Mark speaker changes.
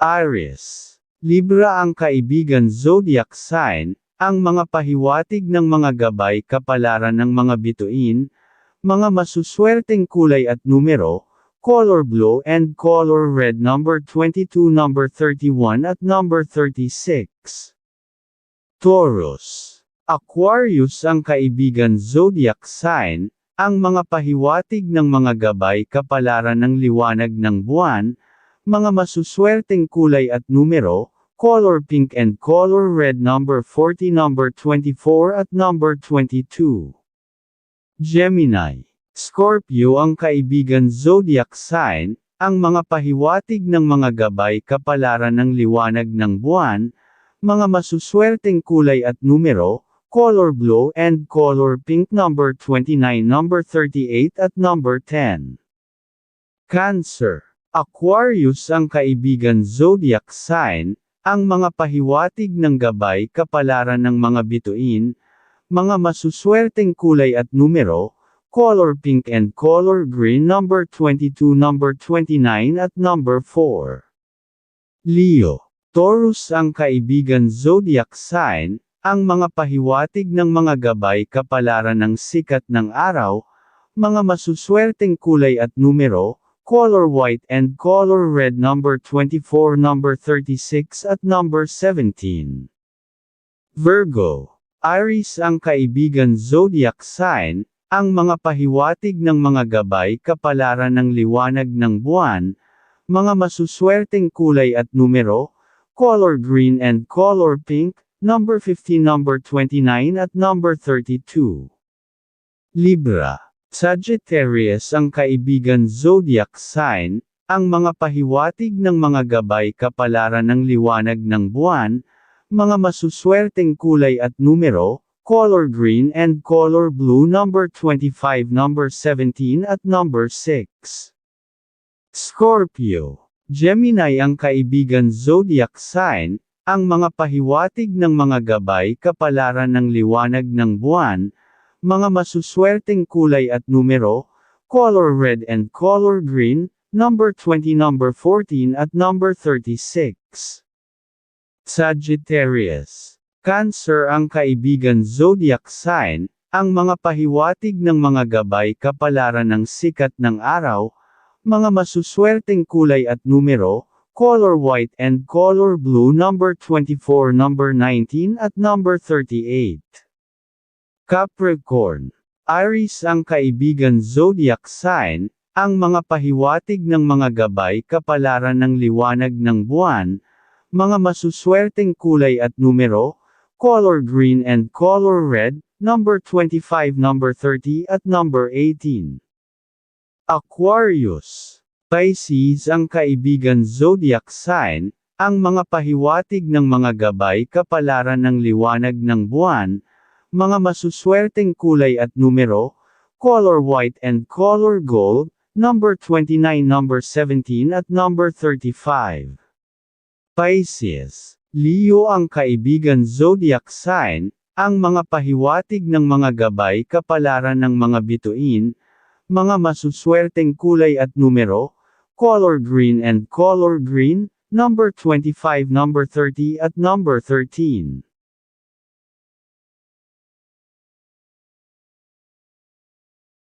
Speaker 1: Aries. Libra ang kaibigan zodiac sign, ang mga pahiwatig ng mga gabay kapalaran ng mga bituin, mga masuswerteng kulay at numero, color blue and color red number 22 number 31 at number 36. Taurus. Aquarius ang kaibigan zodiac sign, ang mga pahiwatig ng mga gabay kapalaran ng liwanag ng buwan, mga masuswerteng kulay at numero, color pink and color red number 40 number 24 at number 22. Gemini. Scorpio ang kaibigan zodiac sign, ang mga pahiwatig ng mga gabay kapalaran ng liwanag ng buwan, mga masuswerteng kulay at numero, color blue and color pink number 29 number 38 at number 10. Cancer. Aquarius ang kaibigan zodiac sign, ang mga pahiwatig ng gabay kapalaran ng mga bituin, mga masuswerteng kulay at numero, color pink and color green number 22 number 29 at number 4. Leo. Taurus ang kaibigan zodiac sign, ang mga pahiwatig ng mga gabay kapalaran ng sikat ng araw, mga masuswerteng kulay at numero, color white and color red number 24 number 36 at number 17. Virgo. Aries ang kaibigan zodiac sign, ang mga pahiwatig ng mga gabay kapalaran ng liwanag ng buwan, mga masuswerteng kulay at numero, color green and color pink, number 15 number 29 at number 32. Libra. Sagittarius ang kaibigan zodiac sign, ang mga pahiwatig ng mga gabay kapalaran ng liwanag ng buwan, mga masuswerteng kulay at numero, color green and color blue number 25 number 17 at number 6. Scorpio. Gemini ang kaibigan zodiac sign, ang mga pahiwatig ng mga gabay kapalaran ng liwanag ng buwan, mga masuswerteng kulay at numero, color red and color green, number 20 number 14 at number 36. Sagittarius. Cancer ang kaibigan zodiac sign, ang mga pahiwatig ng mga gabay kapalaran ng sikat ng araw, mga masuswerteng kulay at numero, color white and color blue number 24 number 19 at number 38. Capricorn. Aries ang kaibigan zodiac sign, ang mga pahiwatig ng mga gabay kapalaran ng liwanag ng buwan, mga masuswerteng kulay at numero, color green and color red, number 25 number 30 at number 18. Aquarius. Pisces ang kaibigan zodiac sign, ang mga pahiwatig ng mga gabay kapalaran ng liwanag ng buwan, mga masuswerteng kulay at numero, color white and color gold, number 29 number 17 at number 35. Pisces. Leo ang kaibigan zodiac sign, ang mga pahiwatig ng mga gabay kapalaran ng mga bituin, mga masuswerteng kulay at numero, color green and color green, number 25 number 30 at number 13.